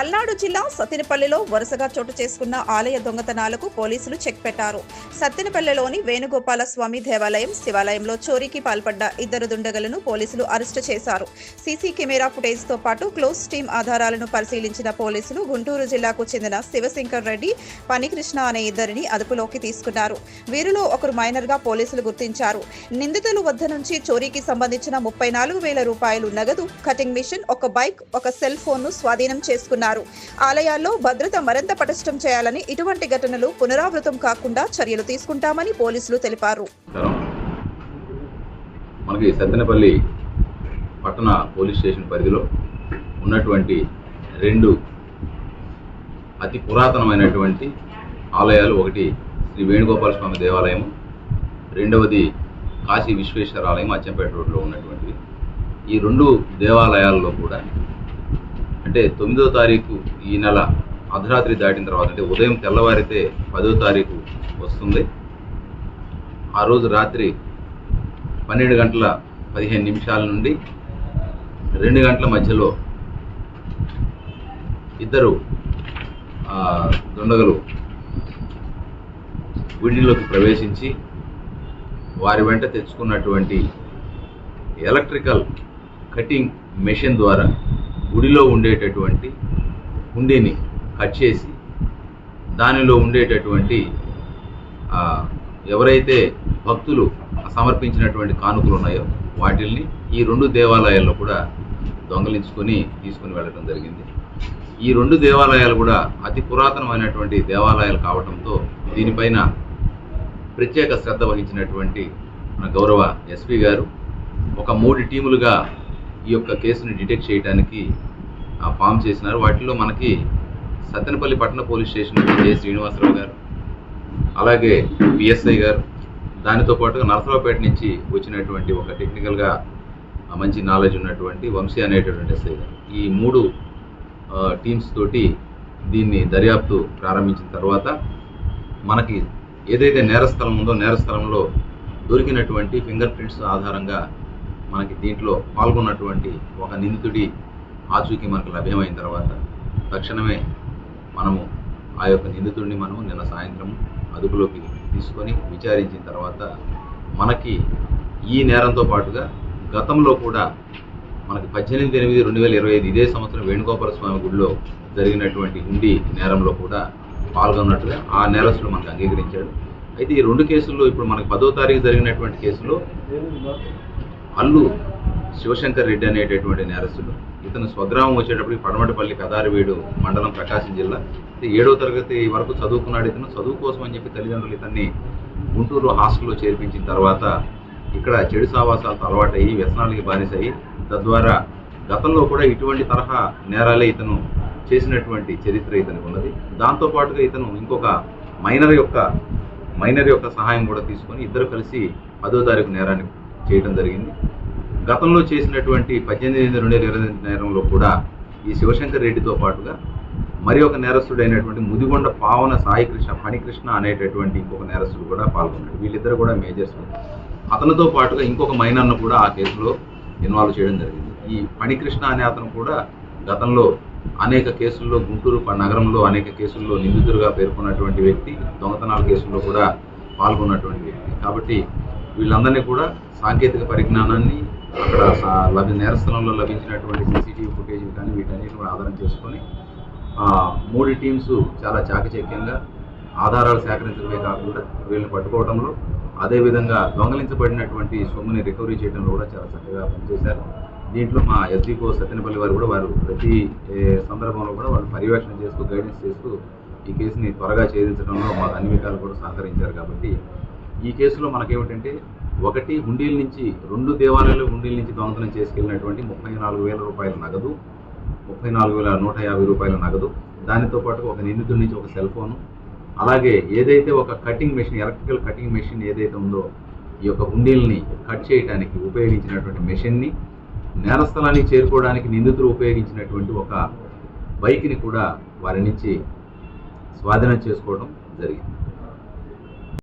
పల్నాడు జిల్లా సత్తెనపల్లిలో వరుసగా చోటు చేసుకున్న ఆలయ దొంగతనాలకు పోలీసులు చెక్ పెట్టారు. సత్తెనపల్లిలోని వేణుగోపాల స్వామి దేవాలయం శివాలయంలో చోరీకి పాల్పడ్డ ఇద్దరు దుండగలను పోలీసులు అరెస్టు చేశారు. సీసీ కెమెరా ఫుటేజ్తో పాటు క్లోజ్ టీమ్ ఆధారాలను పరిశీలించిన పోలీసులు గుంటూరు జిల్లాకు చెందిన శివశంకర్ రెడ్డి పనికృష్ణ అనే ఇద్దరిని అదుపులోకి తీసుకున్నారు. వీరిలో ఒకరు మైనర్గా పోలీసులు గుర్తించారు. నిందితులు వద్ద నుంచి చోరీకి సంబంధించిన ముప్పై నాలుగు వేల రూపాయలు నగదు కటింగ్ మిషన్ ఒక బైక్ ఒక సెల్ ఫోన్ను స్వాధీనం చేసుకున్నారు. ఆలయాల్లో భద్రత మరింత పటిష్టం చేయాలని ఇటువంటి ఘటనలు పునరావృతం కాకుండా చర్యలు తీసుకుంటామని పోలీసులు తెలిపారు. మనకి సత్తెనపల్లి పట్టణ పోలీస్ స్టేషన్ పరిధిలో ఉన్నటువంటి రెండు అతి పురాతనమైనటువంటి ఆలయాలు ఒకటి శ్రీ వేణుగోపాల స్వామి దేవాలయం రెండవది కాశీ విశ్వేశ్వర ఆలయం అచ్చంపేట రోడ్లో ఉన్నటువంటిది. ఈ రెండు దేవాలయాల్లో కూడా అంటే తొమ్మిదో తారీఖు ఈ నెల అర్ధరాత్రి దాటిన తర్వాత అంటే ఉదయం తెల్లవారితే పదో తారీఖు వస్తుంది. ఆ రోజు రాత్రి పన్నెండు గంటల పదిహేను నిమిషాల నుండి రెండు గంటల మధ్యలో ఇద్దరు ఆ, దుండగలు వీడిలోకి ప్రవేశించి వారి వెంట తెచ్చుకున్నటువంటి ఎలక్ట్రికల్ కటింగ్ మెషిన్ ద్వారా గుడిలో ఉండేటటువంటి హుండీని కట్ చేసి దానిలో ఉండేటటువంటి ఎవరైతే భక్తులు సమర్పించినటువంటి కానుకలు ఉన్నాయో వాటిల్ని ఈ రెండు దేవాలయాల్లో కూడా దొంగలించుకొని తీసుకుని వెళ్ళడం జరిగింది. ఈ రెండు దేవాలయాలు కూడా అతి పురాతనమైనటువంటి దేవాలయాలు కావడంతో దీనిపైన ప్రత్యేక శ్రద్ధ వహించినటువంటి మన గౌరవ ఎస్పీ గారు ఒక మూడు టీములుగా ఈ యొక్క కేసుని డిటెక్ట్ చేయడానికి ఆ, ఫామ్ చేసినారు. వాటిలో మనకి సత్తెనపల్లి పట్టణ పోలీస్ స్టేషన్ జే. శ్రీనివాసరావు గారు అలాగే పిఎస్ఐ గారు దానితో పాటుగా నరసరావుపేట నుంచి వచ్చినటువంటి ఒక టెక్నికల్గా మంచి నాలెడ్జ్ ఉన్నటువంటి వంశీ అనేటటువంటి ఎస్ఐ గారు. ఈ మూడు టీమ్స్ తోటి దీన్ని దర్యాప్తు ప్రారంభించిన తర్వాత మనకి ఏదైతే నేరస్థలం ఉందో నేరస్థలంలో దొరికినటువంటి ఫింగర్ ప్రింట్స్ ఆధారంగా మనకి దీంట్లో పాల్గొన్నటువంటి ఒక నిందితుడి ఆచూకీ మనకు లభ్యమైన తర్వాత తక్షణమే మనము ఆ యొక్క నిందితుడిని మనము నిన్న సాయంత్రం అదుపులోకి తీసుకొని విచారించిన తర్వాత మనకి ఈ నేరంతో పాటుగా గతంలో కూడా మనకి పద్దెనిమిది ఎనిమిది రెండు వేల ఇరవై ఐదు ఇదే సంవత్సరం వేణుగోపాల స్వామి గుడిలో జరిగినటువంటి హుండీ నేరంలో కూడా పాల్గొన్నట్టుగా ఆ నేరస్తుడు మనకు అంగీకరించాడు. అయితే ఈ రెండు కేసుల్లో ఇప్పుడు మనకి పదో తారీఖు జరిగినటువంటి కేసులో అల్లు శివశంకర్ రెడ్డి అనేటటువంటి నేరస్తుడు. ఇతను స్వగ్రామం వచ్చేటప్పటికి పడమటిపల్లి కదారివీడు మండలం ప్రకాశం జిల్లా. ఏడో తరగతి వరకు చదువుకున్నాడు ఇతను. చదువు కోసం అని చెప్పి తల్లిదండ్రులు ఇతన్ని గుంటూరు హాస్టల్లో చేర్పించిన తర్వాత ఇక్కడ చెడు సావాసాలతో అలవాటయ్యి వ్యసనాలకి బానిసయ్యి. తద్వారా గతంలో కూడా ఇటువంటి తరహా నేరాలే ఇతను చేసినటువంటి చరిత్ర ఇతనికి ఉన్నది. దాంతోపాటుగా ఇతను ఇంకొక మైనర్ యొక్క మైనర్ యొక్క సహాయం కూడా తీసుకొని ఇద్దరు కలిసి పదో తారీఖు నేరాన్ని చేయడం జరిగింది. గతంలో చేసినటువంటి పద్దెనిమిది ఎనిమిది రెండు వేల ఇరవై ఎనిమిది నేరంలో కూడా ఈ శివశంకర్ రెడ్డితో పాటుగా మరి ఒక నేరస్తుడైనటువంటి ముదిగొండ పావన సాయికృష్ణ ఫణికృష్ణ అనేటటువంటి ఇంకొక నేరస్తుడు కూడా పాల్గొన్నాడు. వీళ్ళిద్దరు కూడా మేజర్స్. అతనితో పాటుగా ఇంకొక మైనర్ను కూడా ఆ కేసులో ఇన్వాల్వ్ చేయడం జరిగింది. ఈ ఫణికృష్ణ అనే అతను కూడా గతంలో అనేక కేసుల్లో గుంటూరు నగరంలో అనేక కేసుల్లో నిందితులుగా పేర్కొన్నటువంటి వ్యక్తి దొంగతనాల కేసుల్లో కూడా పాల్గొన్నటువంటి వ్యక్తి. కాబట్టి వీళ్ళందరినీ కూడా సాంకేతిక పరిజ్ఞానాన్ని అక్కడ లభి నేరస్థలంలో లభించినటువంటి సీసీటీవీ ఫుటేజ్ కానీ వీటన్నిటిని కూడా ఆధారం చేసుకొని మూడు టీమ్స్ చాలా చాకచక్యంగా ఆధారాలు సేకరించడమే కాకుండా వీళ్ళని పట్టుకోవడంలో అదేవిధంగా దొంగలించబడినటువంటి సొమ్ముని రికవరీ చేయడంలో కూడా చాలా చక్కగా పనిచేశారు. దీంట్లో మా ఎస్డికో సత్యనపల్లి వారు కూడా వారు ప్రతి సందర్భంలో కూడా వాళ్ళు పర్యవేక్షణ చేస్తూ గైడెన్స్ చేస్తూ ఈ కేసుని త్వరగా ఛేదించడంలో మా అన్ని విధాలు కూడా సహకరించారు కాబట్టి ఈ కేసులో మనకేమిటంటే ఒకటి హుండీల నుంచి రెండు దేవాలయాలు హుండీల నుంచి దొంగతనం చేసుకెళ్ళినటువంటి ముప్పై నాలుగు వేల రూపాయల నగదు ముప్పై నాలుగు వేల నూట యాభై రూపాయల నగదు. దానితో పాటు ఒక నిందితుడి నుంచి ఒక సెల్ ఫోను. అలాగే ఏదైతే ఒక cutting machine electrical cutting machine ఏదైతే ఉందో ఈ యొక్క హుండీల్ని కట్ చేయడానికి ఉపయోగించినటువంటి మెషిన్ని నేరస్థలానికి చేరుకోవడానికి నిందితులు ఉపయోగించినటువంటి ఒక బైక్ని కూడా వారి నుంచి స్వాధీనం చేసుకోవడం జరిగింది.